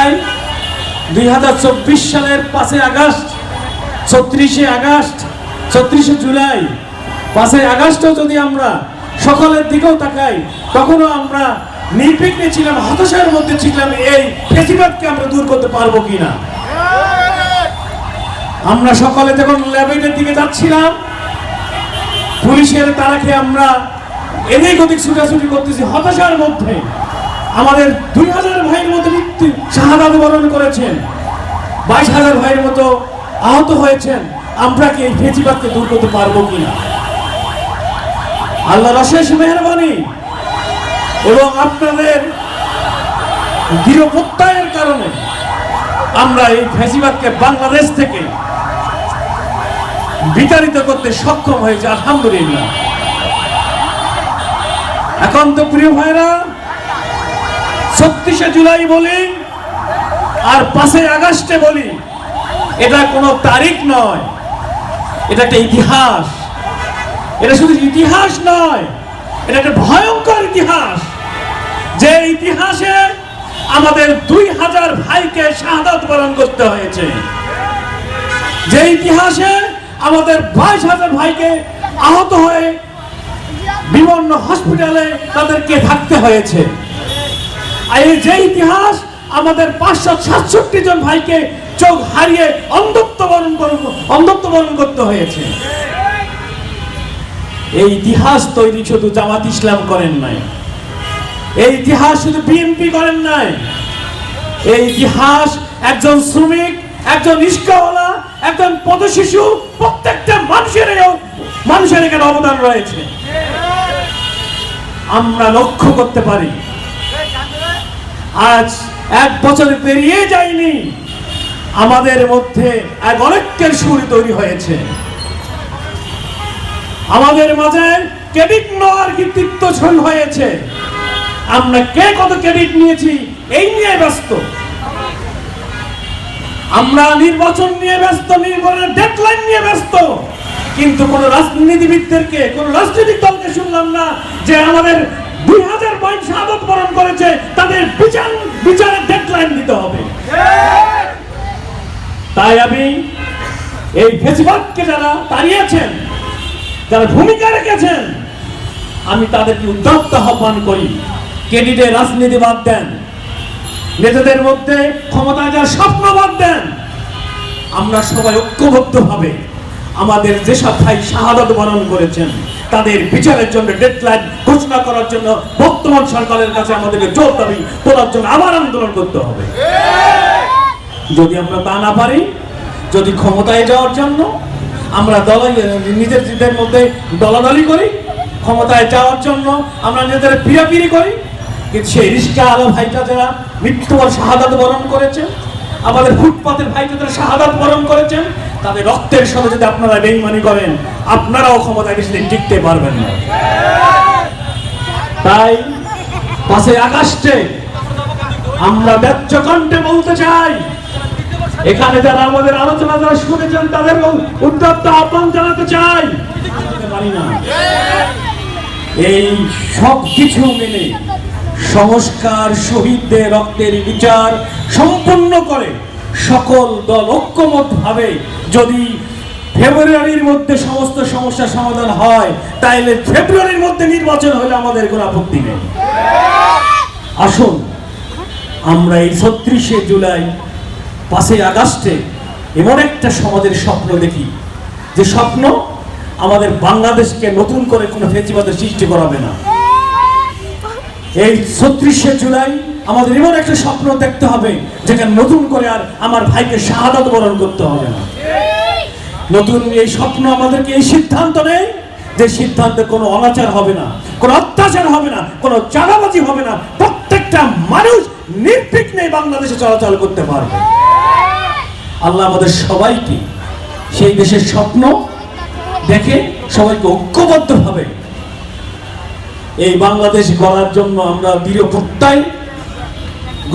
ঢাকায় দুই হাজার চব্বিশ সালের পাঁচই আগস্ট, ছত্রিশে আগস্ট, ছত্রিশে জুলাই। পাঁচই আগস্টও যদি আমরা সকলের দিকেও তাকাই, তখনও আমরা নির্বিঘ্নে ছিলাম, হতাশার মধ্যে ছিলাম, এই ফেসিবাদকে আমরা দূর করতে পারব কিনা? আমরা সকলে যখন ল্যাবেটের দিকে যাচ্ছিলাম, পুলিশের তারাকে আমরা এদিক ওদিক ছুটাছুটি করতেছি, হতাশার মধ্যে। আমাদের দুই হাজার ভাইয়ের মতো মৃত্যু শাহাদাত বরণ করেছেন। বাইশ হাজার ভাইয়ের মতো আহত হয়েছেন। আমরা কি এই ফেঁচিবাদকে দূর করতে পারব কিনা? আল্লাহ রশেষ মেহরবানি এবং আপনাদের দৃঢ় প্রত্যয়ের কারণে আমরা এই ফেঁচিবাদকে বাংলাদেশ থেকে বিতাড়িত করতে সক্ষম হয়েছে, আলহামদুলিল্লাহ। এখন তো প্রিয় ভাইরা ছত্রিশে জুলাই বলি আর পাঁচই আগস্টে বলি, এটা কোনো তারিখ নয়, এটা একটা ইতিহাস। এটা শুধু ইতিহাস নয়, এটা একটা ভয়ঙ্কর ইতিহাস। যে ইতিহাসে আমাদের দুই হাজার ভাইকে শাহাদাত বরণ করতে হয়েছে। যে ইতিহাসে আমাদের বাইশ হাজার ভাইকে আহত হয়ে বিভিন্ন হসপিটালে তাদেরকে থাকতে হয়েছে। এই যে ইতিহাস, আমাদের পাঁচশো সাতষট্টি জন ভাইকে চোখ হারিয়ে অন্ধত্ব বরণ অন্ধত্ব বরণ করতে হয়েছে। এই ইতিহাস তৈরি শুধু জামাত ইসলাম করেন নাই। এই ইতিহাস শুধু বিএনপি করেন নাই। এই ইতিহাস একজন শ্রমিক, একজন রিস্কাওয়ালা একজন পদশিশু প্রত্যেকটা মানুষের মানুষের এখানে অবদান রয়েছে। আমরা লক্ষ্য করতে পারি আজ এক বছর পেরিয়ে যায়নি। আমাদের মধ্যে এক অনেকের সুর তৈরি হয়েছে। আমাদের মাঝে ক্রেডিট নেওয়ার কৃতিত্ব ছল হয়েছে। আমরা কে কত ক্রেডিট নিয়েছি, এই নিয়ে ব্যস্ত। আমরা নির্বাচন নিয়ে ব্যস্ত, নির্বাচনের ডেডলাইন নিয়ে ব্যস্ত। কিন্তু কোন রাজনীতিবিদদেরকে, কোন রাজনৈতিক দলকে শুনলাম না যে আমাদের দুই হাজার পয়েন্ট সাদত বরণ করেছে, তাদের বিচার বিচারের ডেডলাইন দিতে হবে। তাই আমি এই ফেসিবাদকে যারা তাড়িয়েছেন, যারা ভূমিকা রেখেছেন, আমি তাদেরকে উদ্যত্ত আহ্বান করি ক্যান্ডিডেট রাজনীতি বাদ দেন নেতাদের মধ্যে ক্ষমতায় যার স্বপ্ন বাদ দেন, আমরা সবাই ঐক্যবদ্ধভাবে আমাদের যেসব ভাই শাহাদত বরণ করেছেন, তাদের বিচারের জন্য ডেডলাইন ঘোষণা করার জন্য বর্তমান সরকারের কাছে আমাদেরকে জোর দাবি তোলার জন্য আবার আন্দোলন করতে হবে। যদি আমরা তা না পারি, যদি ক্ষমতায় যাওয়ার জন্য আমরা দল, নিজের নিজের মধ্যে দলাদলি করি, ক্ষমতায় যাওয়ার জন্য আমরা নিজেদের পিরাপিরি করি, কিন্তু সেই রিস্কা আলো ভাইটা যারা মৃত্যুবর শাহাদাত বরণ করেছে আমাদের ফুটপাতের ভাইটা যারা শাহাদাত বরণ করেছেন তাদের রক্তের সাথে যদি আপনারা বেইমানি করেন, আপনারাও ক্ষমতায় বেশি টিকতে পারবেন না। তাই পাশে আগস্টে আমরা ব্যর্থ কণ্ঠে বলতে চাই, এখানে যারা আমাদের আলোচনা যারা শুনেছেন তাদের উদ্যত্ত আহ্বান জানাতে চাই। না। এই সব কিছু মেনে সংস্কার শহীদদের রক্তের বিচার সম্পূর্ণ করে সকল দল ঐক্যমত ভাবে যদি ফেব্রুয়ারির মধ্যে সমস্ত সমস্যার সমাধান হয়, তাইলে ফেব্রুয়ারির মধ্যে নির্বাচন হলে আমাদের কোনো আপত্তি নেই। আসুন, আমরা এই ছত্রিশে জুলাই, পাঁচই আগস্টে এমন একটা সমাজের স্বপ্ন দেখি, যে স্বপ্ন আমাদের বাংলাদেশকে নতুন করে কোনো ফেঁচিবাদের সৃষ্টি করাবে না। এই ছত্রিশে জুলাই আমাদের এমন একটা স্বপ্ন দেখতে হবে, যেখানে নতুন করে আর আমার ভাইকে শাহাদাত বরণ করতে হবে না। নতুন এই স্বপ্ন আমাদেরকে এই সিদ্ধান্ত নেই যে সিদ্ধান্তে কোনো অনাচার হবে না, কোনো অত্যাচার হবে না, কোনো চাঁদাবাজি হবে না। প্রত্যেকটা মানুষ নির্বিঘ্নে বাংলাদেশে চলাচল করতে পারবে। আল্লাহ আমাদের সবাইকে সেই দেশের স্বপ্ন দেখে সবাইকে ঐক্যবদ্ধভাবে এই বাংলাদেশ গড়ার জন্য আমরা দৃঢ় প্রত্যয়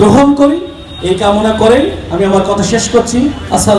গ্রহণ করি এই কামনা করেন আমি আমার কথা শেষ করছি। আসসালাম